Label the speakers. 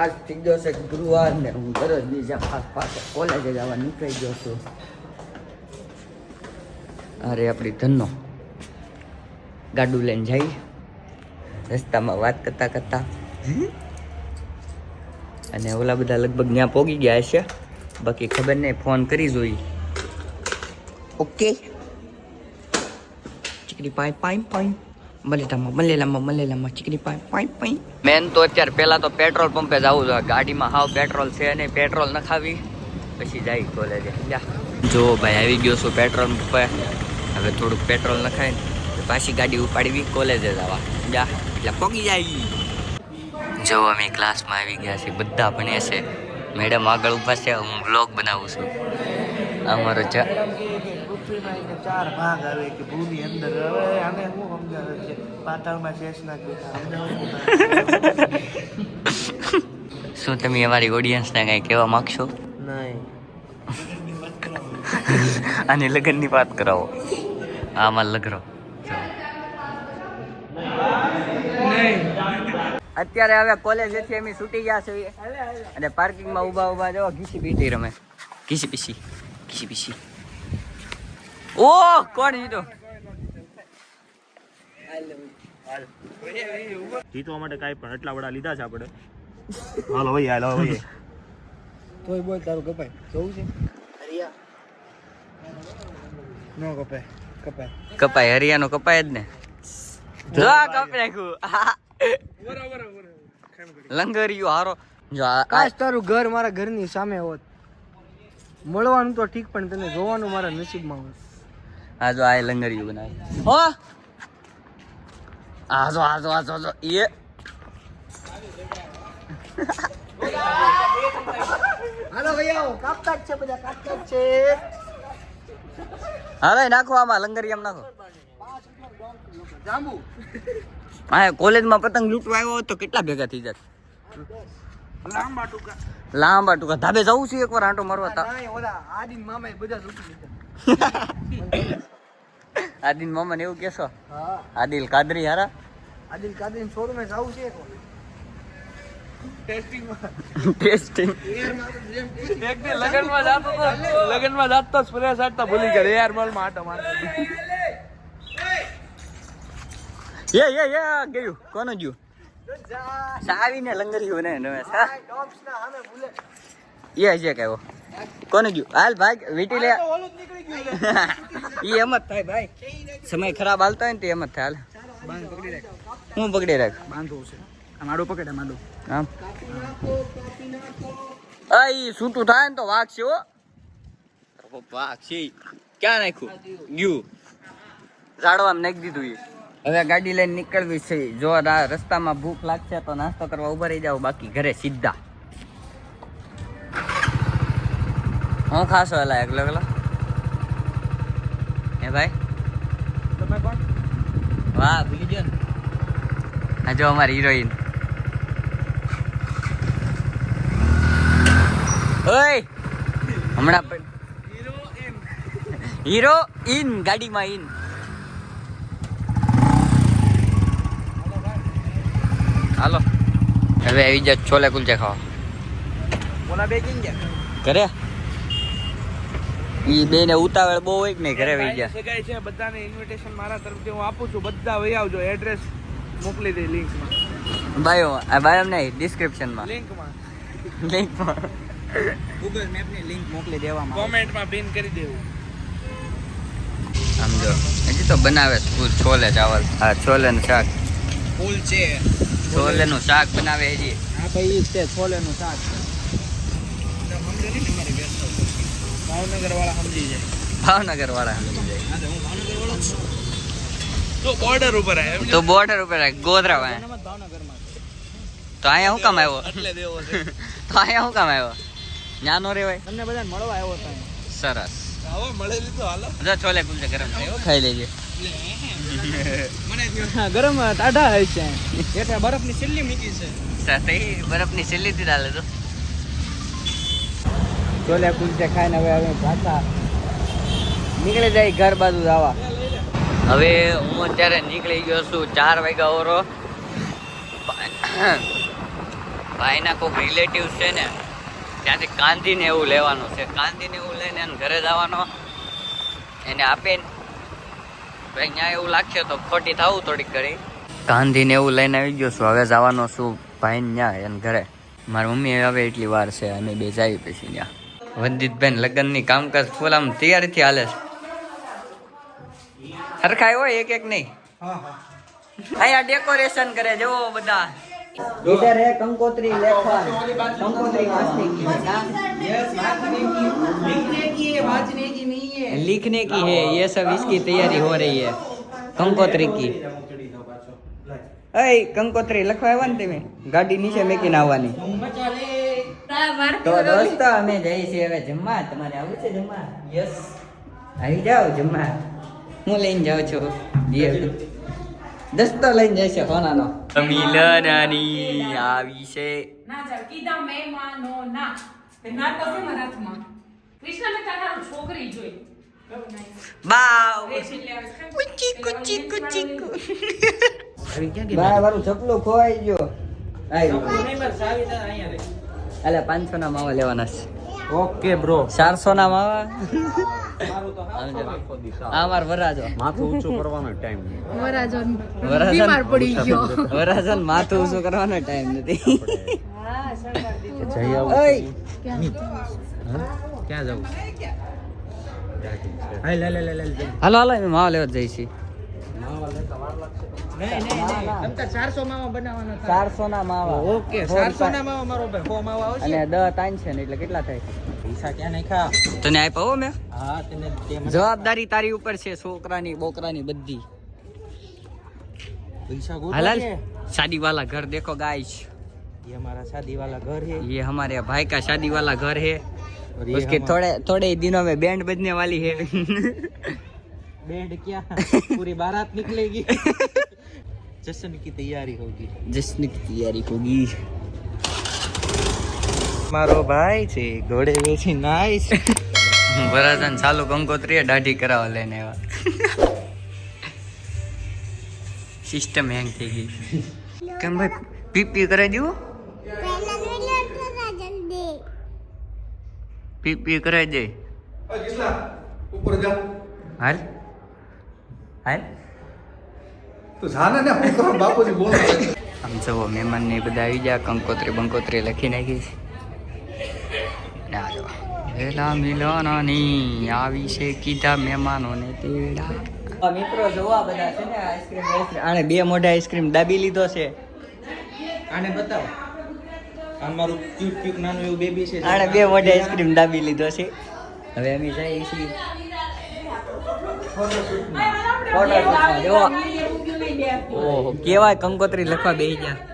Speaker 1: આજ થઈ ગયો છે ગુરુવાર ને હું દરરોજ બીજા પાસ પાસે કોલેજે જવા નીકળી ગયો છું. અરે, આપણી ધનનો ગાડું લઈને જઈ રસ્તામાં વાત કરતા કરતા. અને ઓલા બધા લગભગ ત્યાં પોગી ગયા છે બાકી ખબર નહીં ફોન કરી જોઈ. ઓકે. ચીકડી પાઈ પાઈ પાઈ. મલેલામાં મલેલામાં મલેલામાં ચીકડી પાઈ પાઈ પાઈ મેન તો અત્યારે પહેલા તો પેટ્રોલ પંપે જવું જોઈએ ગાડીમાં હાવ પેટ્રોલ છે નહીં, પેટ્રોલ નખાવી, પછી જાય કોલેજે જો ભાઈ, આવી ગયો છું પેટ્રોલ પંપે. હવે થોડુંક પેટ્રોલ નખાય ને પાછી ગાડી ઉપાડવી કોલેજે જવા. જા એટલે પોગી જાય. જો અમે ક્લાસમાં આવી ગયા છીએ, બધા ભણ્યા છે. મેડમ આગળ ઊભા છે, હું બ્લોગ બનાવું છું. અમારો ચા
Speaker 2: પૃથ્વીના ચાર ભાગ આવે કે ભૂમિ અંદર. હવે આને શું સમજાવે છે? પાતાળમાં શેષના
Speaker 1: શું તમે અમારી ઓડિયન્સને કંઈ કહેવા માગશો?
Speaker 2: નહીં.
Speaker 1: અને લગ્નની વાત કરાવો. આમાં લગરો અત્યારે હવે કોલેજેથી અમે છૂટી ગયા છીએ. અને પાર્કિંગમાં ઊભા ઊભા જો ઘીસી પીટી રમે. ઘીસી પીસી ઘીસી પીસી. ઓ કોણ જીતો
Speaker 2: જીતવા માટે કાંઈ પણ એટલા વડા લીધા છે આપણે. હાલો ભાઈ હાલો ભાઈ. તોય બોલ તારું કપાય. જોવું છે? હરિયા નો કપાય કપાય.
Speaker 1: કપાય હરિયાનો કપાય જ ને. જો આ કપાય નાખ્યું લંગરિયો હારો. જો
Speaker 2: કાશ તારું ઘર મારા ઘરની સામે હોત. મળવાનું તો ઠીક પણ તને જોવાનું મારા નસીબમાં હોત.
Speaker 1: આ જો આ લંગડીયું બનાવે. હો! આ જો આ જો આ જો એ.
Speaker 2: હાલો ભાઈ કાપતા જ છે બધા કાપતા જ છે
Speaker 1: હવે નાખો આમાં લંગરિયામાં નાખો.
Speaker 2: જાંબુ.
Speaker 1: હા કોલેજમાં પતંગ લૂંટવા આવ્યો તો કેટલા ભેગા થઈ જાય
Speaker 2: લાંબા ટૂંકા.
Speaker 1: લાંબા ટૂંકા. ધાબે જવું છે એકવાર આંટો મારવા તા.
Speaker 2: આદિન મામાએ બધા લૂંટી લીધા.
Speaker 1: આદિન મામાને એવું કેશો? આદિલ કાદરી હારા?
Speaker 2: આદિલ કાદરી શોરૂમે જવું છે ટેસ્ટિંગ
Speaker 1: ટેસ્ટિંગ?
Speaker 2: એક દી લગનમાં જાતો તો લગનમાં જાતો સ્પ્રે સાટતા ભૂલી ગયા. યાર માલમાં આટા મારતા.
Speaker 1: એ એ એ આ ગયું. કોનું ગયું? સાવીને લંગરિયું ને રમેશ હા? એ હજી કહેવો કોને ગયું? હાલ ભાઈ વીટી લે. ઈ એમ જ થાય ભાઈ. સમય ખરાબ હાલતો હોય ને તે એમ જ થાય. હાલ.
Speaker 2: પકડી રાખ.
Speaker 1: હું પકડી રાખ?
Speaker 2: બાંધવો છે. આ માડો પકડે માડો.
Speaker 1: આમ આ ઈ થાય ને તો વાઘ છે હો. વાઘ છે ક્યાં નાખ્યું? ગયું. ઝાડવામાં નાખી દીધું એ હવે ગાડી લઈને નીકળવી છે. જો આ રસ્તામાં ભૂખ લાગશે તો નાસ્તો કરવા ઊભા રહી જાવ બાકી ઘરે સીધા. હું ખાસો એલા એકલો એકલો? હે ભાઈ?
Speaker 2: તમે કોણ?
Speaker 1: વાહ ભૂલી ગયો ને? આ જો અમારી હિરોઈન ઓય! હમણાં હીરો ઇન ગાડીમાં ઇન હાલો. હવે આવી જાય છોલે કુલચે ખાવા.
Speaker 2: ઓલા બે કિંગ ગયા.
Speaker 1: ઘરે? ઈ બેને ઉતાવળ બહુ હોય કે નહીં? ઘરે વહી ગયા.
Speaker 2: સગાઈ છે બધાને ઇન્વિટેશન મારા તરફથી. હું આપું છું બધા વહી આવજો. એડ્રેસ મોકલી દે લિંકમાં.
Speaker 1: ભાઈઓ આ બાયો નહીં ડિસ્ક્રિપ્શનમાં
Speaker 2: લિંકમાં.
Speaker 1: લિંકમાં ગૂગલ મેપની લિંક મોકલી દેવામાં
Speaker 2: કોમેન્ટમાં પિન કરી દેવું.
Speaker 1: સમજો હજી તો બનાવે છે ફૂલ છોલે ચાવલ. હા છોલે નું શાક.
Speaker 2: ફૂલ છે.
Speaker 1: છોલે નું શાક બનાવે હજી.
Speaker 2: આ ભાઈ છે છોલેનું શાક. ભાવનગર વાળા સમજી જાય.
Speaker 1: ભાવનગર વાળા
Speaker 2: તો બોર્ડર ઉપર આવ્યા
Speaker 1: તો બોર્ડર ઉપર રાખ, ગોધરા વાળા.
Speaker 2: ભાવનગરમાં
Speaker 1: તો અહીંયા શું કામ આવ્યો?
Speaker 2: એટલે દેવો છે.
Speaker 1: તો અહીંયા શું કામ આવ્યો? જ્ઞાન નો રેવાય?
Speaker 2: તમને બધાને મળવા આવ્યો હતા
Speaker 1: સરસ.
Speaker 2: આવો મળેલી તો હાલો.
Speaker 1: જો છોલે કુલચે ગરમ છે ખાઈ લેજે.
Speaker 2: ગરમ ટાઢા હોય છે. એટલે બરફની છેલ્લી મૂકી છે.
Speaker 1: સાથે બરફની છેલ્લી થી ડાલે તો.
Speaker 2: છોલે કુલચે ખાઈને હવે હવે પાછા
Speaker 1: નીકળી જાય ઘર બાજુ જવા. હવે હું અત્યારે નીકળી ગયો છું ચાર વાગ્યા ઓરો. ભાઈના કોઈક રિલેટિવ્સ છે ને, ત્યાંથી કાંધીને એવું લેવાનું છે. કાંધીને એવું લઈને એને ઘરે જવાનો. એને આપીને ભાઈ ત્યાં એવું લાગશે તો ખોટી થવું થોડીક ઘડી. કાંધીને એવું લઈને આવી ગયો છું. હવે જવાનો છું ભાઈ ત્યાં એને ઘરે. મારી મમ્મી હવે એટલી વાર છે, અમે બે જઈએ પછી ત્યાં વંદિતબેન લગ્નની કામકાજ ફૂલ આમ તૈયારીથી હાલે છે હરખાય હોય એક એક નહીં અહીંયા ડેકોરેશન કરે જુઓ બધા इधर है कंकोत्री लेखन कंकोत्री वाचने की है ना
Speaker 3: लिखने की है वाचने की नहीं है
Speaker 1: लिखने की है ये सब इसकी तैयारी हो रही है કંકોત્રી કી અય કંકોત્રી લખવા આવ્યા ને તમે ગાડી નીચે મેકીને આવવાની તો દોસ્તો અમે જઈએ છીએ હવે જમવા. તમારે આવું છે જમવા? યસ આવી જાઓ જમવા. હું લઈને જાઉં છું. દસ્તો લઈને જશે સોનાનો. મિલનાની આવી છે.
Speaker 4: ના ચાલ કીધા મહેમાનો ના. ના તો છે મરાઠમાં કૃષ્ણને તારા છોકરી જોઈ.
Speaker 1: બાવ.
Speaker 4: રેશિલ લે આવે છે.
Speaker 1: કુચી કુચી કુચી
Speaker 2: ક્યાં
Speaker 1: બાય વાળું ચપલું ખોવાઈ ગયો. આઈ
Speaker 2: સાવી અહીંયા રે
Speaker 1: અલે પાંચસો ના માવા લેવાના છે.
Speaker 2: ઓકે બ્રો
Speaker 1: ચારસો ના માવા?
Speaker 2: મારું તો
Speaker 1: આ માર વરાજો
Speaker 2: માથું ઊંચું કરવાનો ટાઈમ
Speaker 4: વરાજન
Speaker 1: વરાજન
Speaker 4: બીમાર પડી ગયો.
Speaker 1: વરાજો માથું ઊંચું કરવાનો ટાઈમ નથી.
Speaker 2: જઈ
Speaker 1: આવું
Speaker 2: ક્યાં જવું હાય લે લે લે લે લે.
Speaker 1: હાલો હાલો અમે માવા લેવા જ જઈએ છીએ.
Speaker 2: નહીં નહીં નહીં તમ તાર 400 માવા બનાવવાનો થાય
Speaker 1: ચારસો ના માવા
Speaker 2: ઓકે 400 ના માવા મારો ભાઈ ફો માવા આવશે
Speaker 1: અને દસ તાન છે ને એટલે કેટલા થાય
Speaker 2: પૈસા ક્યાં નહીં ખા
Speaker 1: તને આપ્યા હો મેં
Speaker 2: હા તને તે મને
Speaker 1: જવાબદારી તારી ઉપર છે છોકરાની બોકરાની બધી
Speaker 2: પૈસા
Speaker 1: हलाल
Speaker 2: ગોતો
Speaker 1: शादी वाला घर देखो गाइस
Speaker 2: ये हमारा शादी वाला घर है
Speaker 1: ये हमारे भाई का शादी वाला घर है
Speaker 2: और ये
Speaker 1: उसके
Speaker 2: हमा-
Speaker 1: थोड़े थोड़े ही दिनों में बैंड बजने वाली है
Speaker 2: बैंड क्या पूरी बारात निकलेगी जश्न की तैयारी होगी
Speaker 1: जश्न की तैयारी होगी
Speaker 2: મારો ભાઈ છે ઘોડે બેસી નાઈસ
Speaker 1: વરાજન ચાલુ કંકોત્રી દાઢી કરાવવા લઈને આવ્યા સિસ્ટમ હેંગ થઈ ગઈ કેમ ભાઈ પીપી કરાવી દઉં પીપી કરાવી દે
Speaker 5: ઉપર જા
Speaker 1: હાલ હાલ
Speaker 5: તું જાને ને હું કરો? બાપુજી બોલો.
Speaker 1: આમ જુઓ મહેમાન ને બધા આવી ગયા કંકોત્રી બંકોત્રી લખી નાખી છે. ના જો વેલા આવી છે કીધા મહેમાનોને તેડા. મિત્રો જોવા બધા છે ને આઈસ્ક્રીમ આણે બે મોઢા આઈસ્ક્રીમ દાબી લીધો છે.
Speaker 2: આને બતાવ. આ મારું ક્યુટ ક્યુટ નાનું એવું બેબી છે.
Speaker 1: આણે બે મોઢા આઈસ્ક્રીમ દાબી લીધો છે. હવે અમે જઈએ છીએ. ફોટોશૂટમાં જોવો ઓહો કેવાય કંકોત્રી લખવા બેસી ગયા.